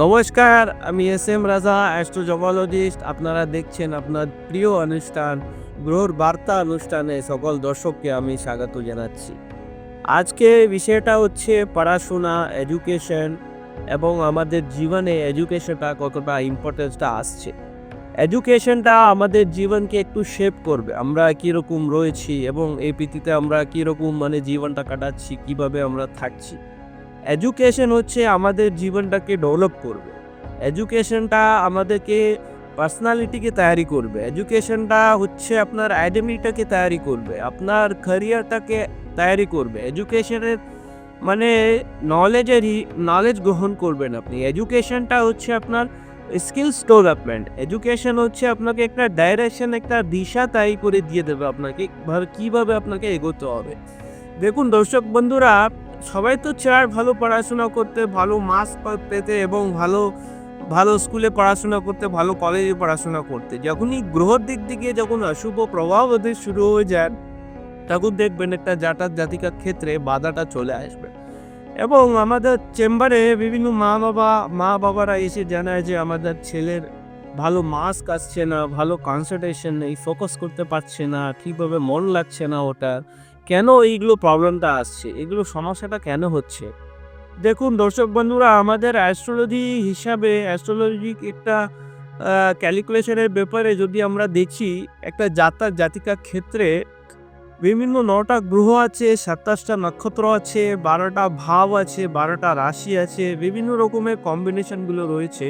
নমস্কার, আমি S M রাজা, অ্যাস্ট্রোজমোলজিস্ট। আপনারা দেখছেন আপনার প্রিয় অনুষ্ঠান গ্রহর বার্তা অনুষ্ঠানে সকল দর্শককে আমি স্বাগত জানাচ্ছি। আজকে বিষয়টা হচ্ছে পড়াশোনা, এডুকেশন এবং আমাদের জীবনে এডুকেশনটা কতটা ইম্পর্টেন্সটা আসছে। এডুকেশনটা আমাদের জীবনকে একটু শেপ করবে, আমরা কীরকম রয়েছি এবং এই পৃথিবীতে আমরা কীরকম মানে জীবনটা কাটাচ্ছি, কীভাবে আমরা থাকছি। এডুকেশন হচ্ছে আমাদের জীবনটাকে ডেভেলপ করবে। এডুকেশনটা আমাদেরকে পার্সোনালিটিকে তৈরি করবে। এডুকেশনটা হচ্ছে আপনার আইডেন্টিটাকে তৈরি করবে। আপনার ক্যারিয়ারটাকে তৈরি করবে। এডুকেশনের মানে নলেজেরই নলেজ গ্রহণ করবেন আপনি। এডুকেশনটা হচ্ছে আপনার স্কিলস ডেভেলপমেন্ট এডুকেশন হচ্ছে আপনাকে একটা ডাইরেকশন একটা দিশা তাই করে দিয়ে দেবে আপনাকে। কীভাবে আপনাকে এগোতে হবে। দেখুন দর্শক বন্ধুরা সবাই তো চায় ভালো পড়াশোনা করতে, ভালো মার্কস পেতে এবং ভালো ভালো স্কুলে পড়াশোনা করতে, ভালো কলেজে পড়াশোনা করতে। যখনই গ্রহর দিক থেকে যখন অশুভ প্রভাব ওদের শুরু হয়ে যায়, তখন দেখবেন একটা জাটার জাতিকার ক্ষেত্রে বাধাটা চলে আসবে। এবং আমাদের চেম্বারে বিভিন্ন মা বাবা মা বাবারা এসে জানায় যে আমাদের ছেলের ভালো মাস্ক আসছে না, ভালো কনসেন্ট্রেশন নেই ফোকাস করতে পারছে না, ঠিকভাবে মন লাগছে না ওটার। কেন এইগুলো প্রবলেমটা আসছে? এগুলো সমস্যাটা কেন হচ্ছে? দেখুন, দর্শক বন্ধুরা, আমাদের অ্যাস্ট্রোলজি হিসাবে অ্যাস্ট্রোলজি একটা ক্যালকুলেশনের ব্যাপারে যদি আমরা দেখি, একটা জাতার জাতিকার ক্ষেত্রে বিভিন্ন নটা গ্রহ আছে, সাতাশটা নক্ষত্র আছে, বারোটা ভাব আছে, বারোটা রাশি আছে, বিভিন্ন রকমের কম্বিনেশনগুলো রয়েছে।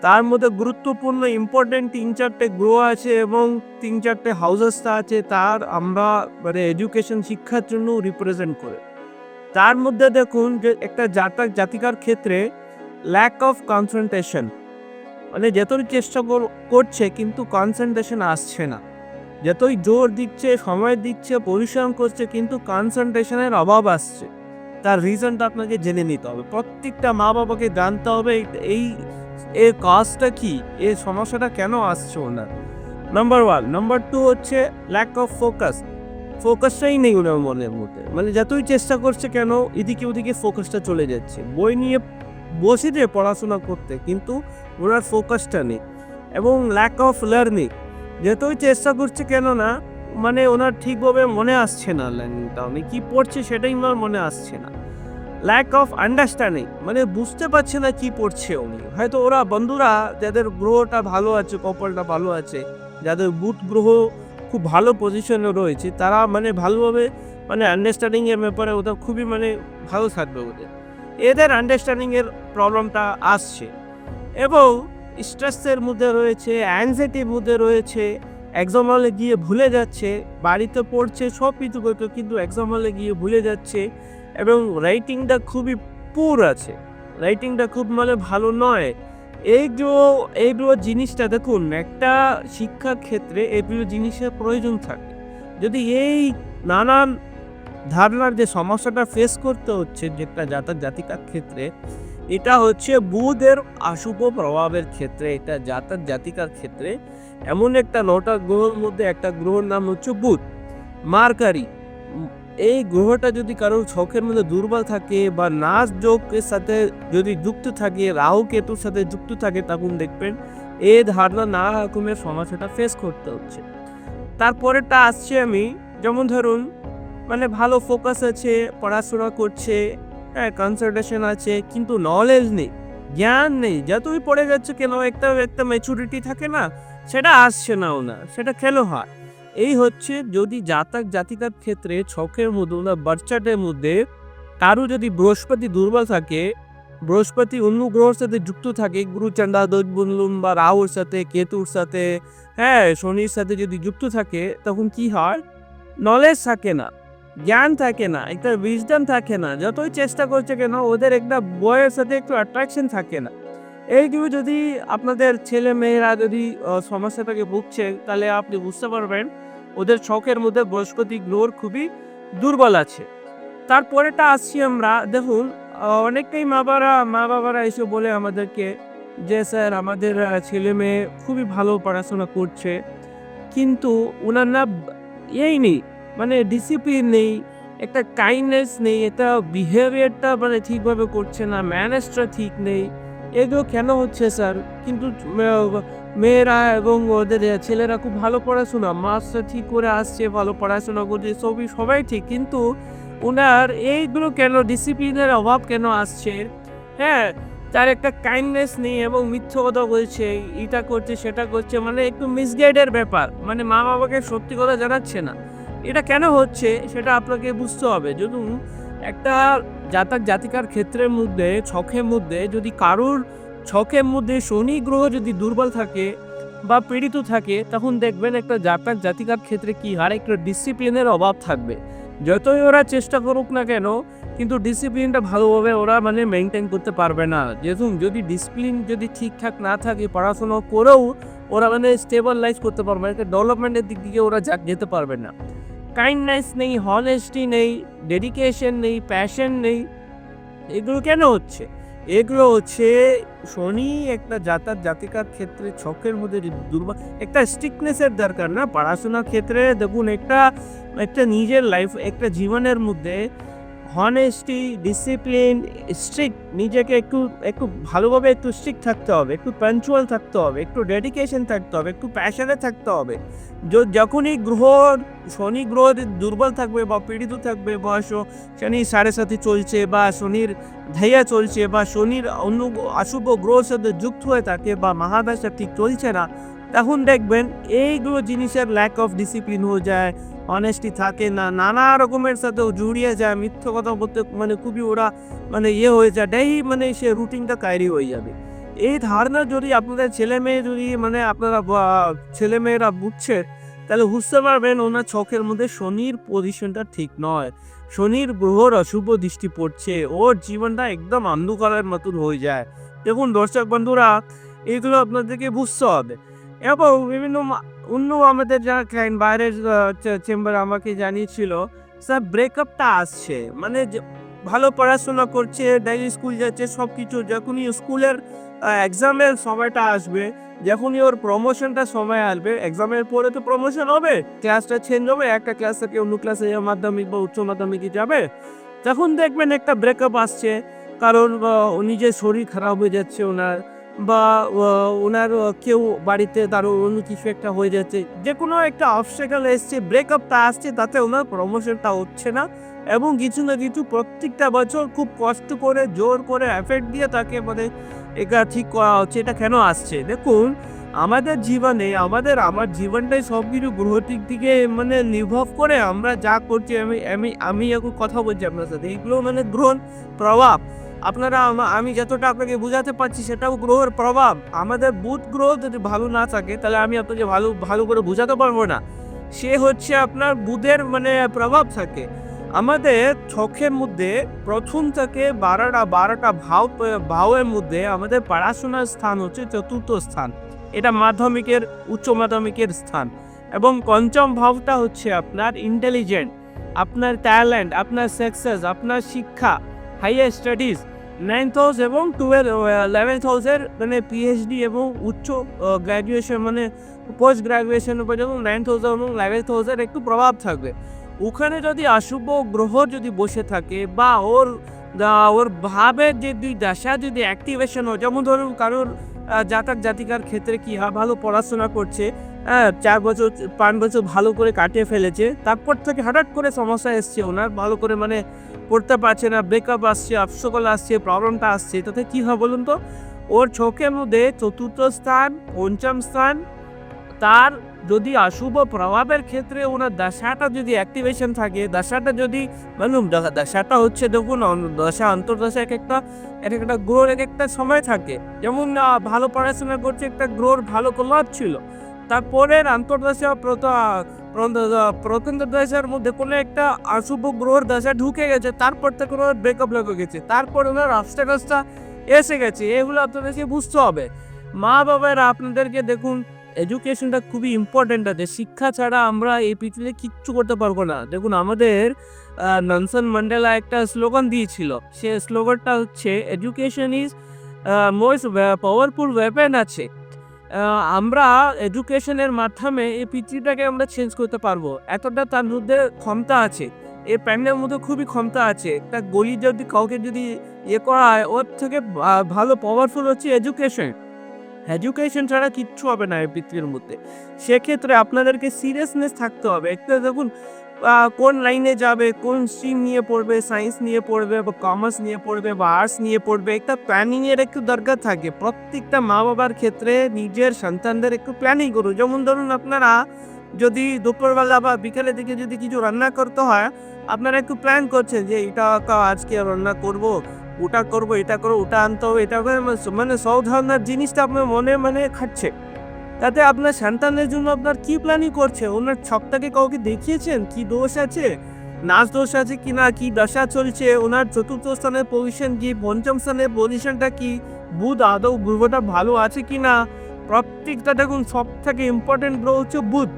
তার মধ্যে গুরুত্বপূর্ণ ইম্পর্টেন্ট তিন চারটে গ্রো আছে এবং তিন চারটে হাউসেসটা আছে, তার আমরা মানে এডুকেশন শিক্ষার জন্য রিপ্রেজেন্ট করে। তার মধ্যে দেখুন যে একটা জাতক জাতিকার ক্ষেত্রে ল্যাক অফ কনসেন্ট্রেশন মানে যতই চেষ্টা কর- করছে কিন্তু কনসেন্ট্রেশন আসছে না। যতই জোর দিচ্ছে, সময় দিচ্ছে, পরিশ্রম করছে, কিন্তু কনসেন্ট্রেশনের অভাব আসছে। তার রিজনটা আপনাকে জেনে নিতে হবে। প্রত্যেকটা মা বাবাকে জানতে হবে এই এর কাজটা কি? এই সমস্যাটা কেন আসছে ওনার? নাম্বার ওয়ান নাম্বার টু হচ্ছে ল্যাক অফ ফোকাস ফোকাসটাই নেই ওনার মনের মধ্যে। মানে যতই চেষ্টা করছে কেন, এদিকে ওদিকে ফোকাসটা চলে যাচ্ছে। বই নিয়ে বসে যে পড়াশোনা করতে, কিন্তু ওনার ফোকাসটা নেই। এবং ল্যাক অফ লার্নিং যতই চেষ্টা করছে কেন না মানে ওনার ঠিকভাবে মনে আসছে না লার্নিংটা উনি কী পড়ছে সেটাই ওনার মনে আসছে না। ল্যাক অফ আন্ডারস্ট্যান্ডিং মানে বুঝতে পারছে না কি পড়ছে উনি। হয়তো ওরা বন্ধুরা যাদের গ্রহটা ভালো আছে, কপালটা ভালো আছে, যাদের বুধ গ্রহ খুব ভালো পজিশনে রয়েছে, তারা মানে ভালোভাবে মানে আন্ডারস্ট্যান্ডিংয়ের ব্যাপারে ওটা খুবই মানে ভালো থাকবে ওদের। এদের আন্ডারস্ট্যান্ডিংয়ের প্রবলেমটা আসছে। এবং স্ট্রেসের মধ্যে রয়েছে অ্যাংজাইটির মধ্যে রয়েছে এক্সাম হলে গিয়ে ভুলে যাচ্ছে, বাড়িতে পড়ছে সব কিছু করতো কিন্তু এক্সাম হলে গিয়ে ভুলে যাচ্ছে। এবং রাইটিংটা খুবই পুর আছে। রাইটিংটা খুব মানে ভালো নয়। এইগুলো এইগুলো জিনিসটা দেখুন, একটা শিক্ষার ক্ষেত্রে এইগুলো জিনিসের প্রয়োজন থাকে। যদি এই নানান ধারণার যে সমস্যাটা ফেস করতে হচ্ছে যেটা জাতার জাতিকার ক্ষেত্রে, এটা হচ্ছে বুধের অশুভ প্রভাবের ক্ষেত্রে, এটা জাতার জাতিকার ক্ষেত্রে এমন একটা নটা গ্রহের মধ্যে একটা গ্রহর নাম হচ্ছে বুধ। মার্কারি এই গ্রহটা যদি কারোর ছকের মধ্যে দুর্বল থাকে বা নাচ যোগের সাথে যদি যুক্ত থাকে, রাহু কেতুর সাথে যুক্ত থাকে, তখন দেখবেন এই ধারণা নানা রকমের সমস্যাটা ফেস করতে হচ্ছে। তারপরেরটা আসছে আমি, যেমন ধরুন মানে ভালো ফোকাস আছে, পড়াশোনা করছে হ্যাঁ কনসেন্ট্রেশন আছে, কিন্তু নলেজ নেই, জ্ঞান নেই, যতই পড়ে যাচ্ছে কেন, একটা একটা ম্যাচুরিটি থাকে না, সেটা আসছে না ওনার, সেটা খেলো হয়। এই হচ্ছে যদি জাতক জাতিকার ক্ষেত্রে ছকের মধ্যে বা বাচ্চাদের মধ্যে কারও যদি বৃহস্পতি দুর্বল থাকে, বৃহস্পতি অন্য গ্রহের সাথে যুক্ত থাকে, গুরু চান্ডা দৈত বললুম বা রাহুর সাথে, কেতুর সাথে হ্যাঁ শনির সাথে যদি যুক্ত থাকে, তখন কি হয়? নলেজ থাকে না, জ্ঞান থাকে না, একটা উইজডম থাকে না, যতই চেষ্টা করছে কেন, ওদের একটা বয়ের সাথে একটু অ্যাট্রাকশন থাকে না। এইগুলো যদি আপনাদের ছেলে মেয়েরা যদি সমস্যাটাকে ভুগছে, তাহলে আপনি বুঝতে পারবেন ওদের শখের মধ্যে বৃহস্পতি গ্রহর খুবই দুর্বল আছে। তারপরেটা আসছি আমরা, দেখুন অনেকেই মা বাবারা মা বাবারা এসে বলে আমাদেরকে যে, স্যার, আমাদের ছেলে মেয়ে খুবই ভালো পড়াশোনা করছে, কিন্তু ওনার না এই নেই মানে ডিসিপ্লিন নেই, একটা কাইন্ডনেস নেই এটা বিহেভিয়ারটা মানে ঠিকভাবে করছে না ম্যানেজটা ঠিক নেই এগুলো কেন হচ্ছে, স্যার? কিন্তু মেয়েরা এবং ওদের ছেলেরা খুব ভালো পড়াশোনা মাস্টার ঠিক করে আসছে, ভালো পড়াশোনা করছে, সবই, সবাই ঠিক, কিন্তু ওনার এইগুলো কেন ডিসিপ্লিনের অভাব কেন আসছে? হ্যাঁ তার একটা কাইন্ডনেস নেই এবং মিথ্যা কথা বলছে, এটা করছে, সেটা করছে মানে একটু মিসগাইডের ব্যাপার মানে মা বাবাকে সত্যি কথা জানাচ্ছে না। এটা কেন হচ্ছে, সেটা আপনাকে বুঝতে হবে। যদি একটা জাতক জাতিকার ক্ষেত্রের মধ্যে, ছকের মধ্যে যদি কারোর ছকের মধ্যে শনি গ্রহ যদি দুর্বল থাকে বা পীড়িত থাকে, তখন দেখবেন একটা জাতক জাতিকার ক্ষেত্রে কি হয়? একটা ডিসিপ্লিনের অভাব থাকবে। যতই ওরা চেষ্টা করুক না কেন, কিন্তু ডিসিপ্লিনটা ভালোভাবে ওরা মানে মেনটেন করতে পারবে না। যেহেতু যদি ডিসিপ্লিন যদি ঠিকঠাক না থাকে, পড়াশোনা করেও ওরা মানে স্টেবলাইজ করতে পারবে না ডেভেলপমেন্টের দিক দিকে ওরা যা, যেতে পারবে না। কাইন্ডনেস নেই হনেস্টি নেই ডেডিকেশন নেই প্যাশন নেই, এগুলো কেন হচ্ছে? এগুলো হচ্ছে শনি একটা যাতায়াত জাতিকার ক্ষেত্রে ছকের মধ্যে দুর্বল একটা স্ট্রিকনেসের দরকার না। পড়াশোনার ক্ষেত্রে দেখুন একটা একটা নিজের লাইফ একটা জীবনের মধ্যে হনেস্টি ডিসিপ্লিন স্ট্রিক্ট নিজেকে একটু একটু ভালোভাবে একটু স্ট্রিক্ট থাকতে হবে, একটু পাঞ্চুয়াল থাকতে হবে, একটু ডেডিকেশন থাকতে হবে, একটু প্যাশনে থাকতে হবে। যখনই গ্রহ, শনি গ্রহ দুর্বল থাকবে বা পীড়িত থাকবে বা শনি সাড়ে সাথে চলছে বা শনির ধাইয়া চলছে বা শনির অন্য অশুভ গ্রহের সাথে যুক্ত হয়ে থাকে বা মহাদশা ঠিক চলছে না, তখন দেখবেন এইগুলো জিনিসের ল্যাক অফ ডিসিপ্লিন হয়ে যায় অনেস্টি থাকে না। নানা রকমের সাথেও জড়িয়ে যায়, মিথ্য কথা বলতে মানে খুবই ওরা মানে ইয়ে হয়ে যায় ডেই মানে সে রুটিনটা কায়রি হয়ে যাবে। এই ধারণা যদি আপনাদের ছেলে মেয়ে যদি মানে আপনারা ছেলে মেয়েরা বুঝছে, তাহলে বুঝতে পারবেন ওনার চোখের মধ্যে শনির পজিশনটা ঠিক নয়। শনির গ্রহর অশুভ দৃষ্টি পড়ছে, ওর জীবনটা একদম অন্ধকারের মতন হয়ে যায়। দেখুন দর্শক বন্ধুরা, এগুলো আপনাদেরকে বুঝতে হবে। এবং বিভিন্ন অন্য আমাদের যারা ক্লায়েন্ট বাইরের চেম্বার আমাকে জানিয়েছিল, স্যার ব্রেকআপটা আসছে। মানে ভালো পড়াশোনা করছে ডেইলি স্কুল যাচ্ছে সব কিছু যখনই স্কুলের এক্সামের সময়টা আসবে, যখনই ওর প্রমোশনটা সময় আসবে এক্সামের পরে তো প্রমোশন হবে ক্লাসটা চেঞ্জ হবে, একটা ক্লাস থেকে অন্য ক্লাসে মাধ্যমিক বা উচ্চ মাধ্যমিকে যাবে। তখন দেখবেন একটা ব্রেকআপ আসছে, কারণ নিজের শরীর খারাপ হয়ে যাচ্ছে, ওনার বা ওনার কেউ বাড়িতে তার অন্য কিছু একটা হয়ে যাচ্ছে, যে কোনো একটা অবস্টেকাল এসছে ব্রেকআপটা আসছে, তাতে ওনার প্রমোশনটা হচ্ছে না। এবং কিছু না কিছু প্রত্যেকটা বছর খুব কষ্ট করে, জোর করে এফেক্ট দিয়ে তাকে মানে এটা ঠিক করা হচ্ছে, এটা কেন আসছে? দেখুন, আমাদের জীবনে, আমাদের, আমার জীবনটাই সব কিছু গ্রহটিক দিকে মানে নির্ভর করে আমরা যা করছি, আমি আমি আমি এখন কথা বলছি আপনার সাথে। এগুলো মানে গ্রহণ প্রভাব। আপনারা আমি যতটা আপনাকে বোঝাতে পারছি সেটাও গ্রহের প্রভাব। আমাদের বুধ গ্রহ যদি ভালো না থাকে, তাহলে আমি আপনাকে ভালো ভালো করে বোঝাতে পারব না। সে হচ্ছে আপনার বুধের মানে প্রভাব থাকে। আমাদের ছকের মধ্যে প্রথম থেকে বারোটা বারোটা ভাও, ভাওয়ের মধ্যে আমাদের পড়াশোনার স্থান হচ্ছে চতুর্থ স্থান। এটা মাধ্যমিকের, উচ্চ মাধ্যমিকের স্থান। এবং পঞ্চম ভাবটা হচ্ছে আপনার ইন্টেলিজেন্ট আপনার ট্যালেন্ট আপনার সাকসেস আপনার শিক্ষা। হাইয়ার স্টাডিজ নাইন্থ হাউস এবং টুয়েলভ ইলেভেন্থ হাউসের মানে পিএইচডি এবং উচ্চ গ্র্যাজুয়েশন মানে পোস্ট গ্র্যাজুয়েশন পর্যন্ত নাইন্থ হাউস এবং ইলেভেন্থ হাউসের একটু প্রভাব থাকবে। ওখানে যদি অশুভ গ্রহ যদি বসে থাকে বা ওর ওর ভাবের যে দুই দশা যদি অ্যাক্টিভেশন হয়, যেমন ধরুন কারোর জাতক জাতিকার ক্ষেত্রে কী হয়, ভালো পড়াশোনা করছে হ্যাঁ চার বছর, পাঁচ বছর ভালো করে কাটিয়ে ফেলেছে, তারপর থেকে হঠাৎ করে সমস্যা এসছে ওনার, ভালো করে মানে পড়তে পারছে না ব্রেকআপ আসছে অবসকল আসছে প্রবলেমটা আসছে। তাতে কী হয় বলুন তো? ওর চোখের মধ্যে চতুর্থ স্থান, পঞ্চম স্থান, তার যদি অশুভ প্রভাবের ক্ষেত্রে ওনার দশাটা যদি অ্যাক্টিভেশন থাকে, দশাটা যদি মানে দশাটা হচ্ছে দেখুন দশা অন্তর্দশা এক একটা এক একটা গ্রোর এক একটা সময় থাকে। যেমন ভালো পড়াশোনা করছে, একটা গ্রোর ভালো কলার ছিল। তারপরের আন্তর্দশা প্রথম দশার মধ্যে কোনো একটা অশুভ গ্রহের দশা ঢুকে গেছে, তারপর থেকে ওনার ব্রেকআপ লেগে গেছে, তারপর ওনার অবস্টাকলসটা এসে গেছে, এগুলো আপনাদেরকে বুঝতে হবে। মা বাবারা, আপনাদেরকে দেখুন এডুকেশনটা খুবই ইম্পর্টেন্ট আছে, শিক্ষা ছাড়া আমরা এই পৃথিবীতে কিচ্ছু করতে পারব না। দেখুন, আমাদের ননসন ম্যান্ডেলা একটা স্লোগান দিয়েছিল, সে স্লোগানটা হচ্ছে education is most powerful weapon আছে। আমরা এডুকেশনের মাধ্যমে এই পৃথিবীটাকে আমরা চেঞ্জ করতে পারব। এতটা তার মধ্যে ক্ষমতা আছে। এই প্যান্টের মধ্যে খুবই ক্ষমতা আছে। একটা গলি যদি কাউকে যদি ইয়ে করা হয়, ওর থেকে ভালো পাওয়ারফুল হচ্ছে এডুকেশন এডুকেশন ছাড়া কিচ্ছু হবে না এই পৃথিবীর মধ্যে। সেক্ষেত্রে আপনাদেরকে সিরিয়াসনেস থাকতে হবে। একটা দেখুন কোন লাইনে যাবে, কোন স্ট্রিম নিয়ে পড়বে সায়েন্স নিয়ে পড়বে, বা কমার্স নিয়ে পড়বে, বা আর্টস নিয়ে পড়বে, একটা প্ল্যানিংয়ের একটু দরকার থাকে। প্রত্যেকটা মা বাবার ক্ষেত্রে নিজের সন্তানদের একটু প্ল্যানিং করুন। যেমন ধরুন আপনারা যদি দুপুরবেলা বা বিকেলের দিকে যদি কিছু রান্না করতে হয়, আপনারা একটু প্ল্যান করছেন যে এটা আজকে রান্না করব, ওটা করব, এটা করব, ওটা আনতে হবে, এটা মানে সব ধরনের জিনিসটা আপনার মনে মানে খাচ্ছে তাতে আপনার সন্তানের জন্য আপনার কি প্ল্যানিং করছে? ওনার ছকটাকে কাউকে দেখিয়েছেন? কি দোষ আছে? নাচ দোষ আছে কি না? কি দশা চলছে? ওনার চতুর্থ স্থানের পজিশন কি? পঞ্চম স্থানের পজিশনটা কি? বুধ, আদৌ গ্রহটা ভালো আছে কি না? প্রত্যেকটা দেখুন সব থেকে ইম্পর্টেন্ট গ্রহ হচ্ছে বুধ।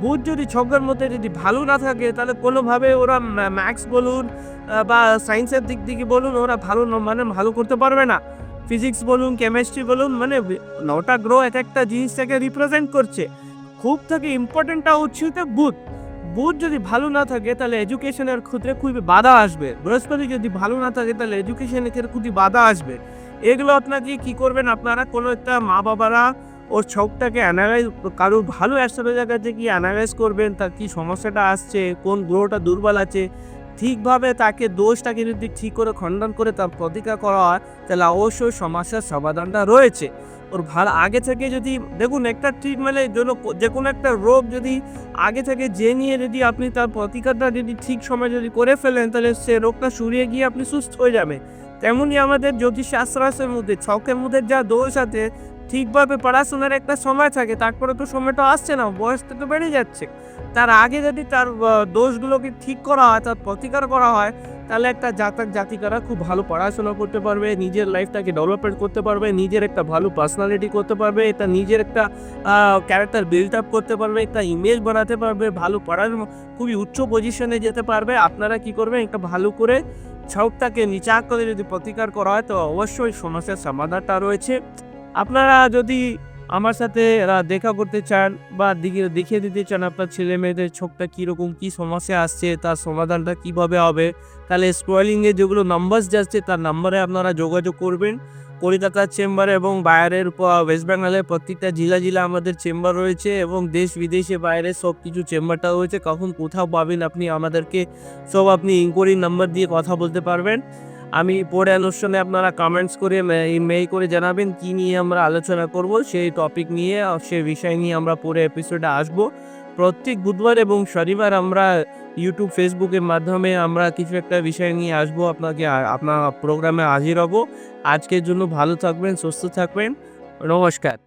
বুধ যদি ছকের মধ্যে যদি ভালো না থাকে, তাহলে কোনোভাবে ওরা ম্যাথস বলুন বা সায়েন্সের দিক থেকে বলুন, ওরা ভালো মানে ভালো করতে পারবে না। ফিজিক্স বলুন কেমিস্ট্রি বলুন মানে নটা গ্রহ এক একটা জিনিসটাকে রিপ্রেজেন্ট করছে। খুব থেকে ইম্পর্টেন্টটা হচ্ছে বুধ। বুধ যদি ভালো না থাকে, তাহলে এডুকেশনের ক্ষেত্রে খুবই বাধা আসবে। বৃহস্পতি যদি ভালো না থাকে, তাহলে এডুকেশনের ক্ষেত্রে খুবই বাধা আসবে। এগুলো আপনাকে কি করবেন? আপনারা কোনো একটা মা বাবারা ওর ছকটাকে অ্যানালাইজ কারোর ভালো অ্যাস্ট্রোলজার কাছে কি অ্যানালাইজ করবেন, তার কি সমস্যাটা আসছে, কোন গ্রহটা দুর্বল আছে। ঠিকভাবে তাকে দোষটাকে যদি ঠিক করে খণ্ডন করে তার প্রতিকার করা হয়, তাহলে অবশ্যই সমস্যার সমাধানটা রয়েছে। ওর ভালো আগে থেকে যদি, দেখুন একটা ট্রিটমেন্টের জন্য যে কোনো একটা রোগ যদি আগে থেকে জেনে যদি আপনি তার প্রতিকারটা যদি ঠিক সময় যদি করে ফেলেন, তাহলে সে রোগটা সুরিয়ে গিয়ে আপনি সুস্থ হয়ে যাবে তেমনই আমাদের জ্যোতিষশাস্ত্রের মধ্যে, ছকের মধ্যে যা দোষ আছে ঠিকভাবে পড়াশোনার একটা সময় থাকে, তারপরে তো সময়টা আসছে না বয়স তো বেড়ে যাচ্ছে। তার আগে যদি তার দোষগুলোকে ঠিক করা হয়, তার প্রতিকার করা হয়, তাহলে একটা জাতক জাতিকারা খুব ভালো পড়াশোনা করতে পারবে, নিজের লাইফটাকে ডেভেলপমেন্ট করতে পারবে, নিজের একটা ভালো পার্সোনালিটি করতে পারবে এটা নিজের একটা ক্যারেক্টার বিল্ড আপ করতে পারবে, একটা ইমেজ বানাতে পারবে, ভালো পড়ার খুবই উচ্চ পজিশনে যেতে পারবে। আপনারা কি করবেন, একটা ভালো করে ছকটাকে নিচা করে যদি প্রতিকার করা হয়, তো অবশ্যই সমস্যার সমাধানটা রয়েছে। আপনারা যদি আমার সাথে দেখা করতে চান বা দেখিয়ে দিতে চান আপনার ছেলে মেয়েদের ছকটা কীরকম কী সমস্যা আসছে, তার সমাধানটা কীভাবে হবে, তাহলে স্ক্রলিংয়ে যেগুলো নাম্বারস যাচ্ছে তার নাম্বারে আপনারা যোগাযোগ করবেন। কলকাতার চেম্বার এবং বাইরের ওয়েস্ট বেঙ্গলের প্রত্যেকটা জেলা জেলা আমাদের চেম্বার রয়েছে এবং দেশ বিদেশে বাইরে সব কিছু চেম্বারটা রয়েছে। কখন কোথাও পাবেন আপনি আমাদেরকে সব আপনি ইনকোয়ারি নাম্বার দিয়ে কথা বলতে পারবেন। আমি পরে অনুষ্ঠানে আপনারা কমেন্টস করে মেইল করে জানাবেন কি নিয়ে আমরা আলোচনা করব, সেই টপিক নিয়ে সেই বিষয় নিয়ে আমরা পরে এপিসোডে আসব। প্রত্যেক বুধবার এবং শনিবার আমরা ইউটিউব ফেসবুকের মাধ্যমে আমরা কিছু একটা বিষয় নিয়ে আসব, আপনাকে আপনার প্রোগ্রামে হাজির হব। আজকের জন্য ভালো থাকবেন, সুস্থ থাকবেন। নমস্কার।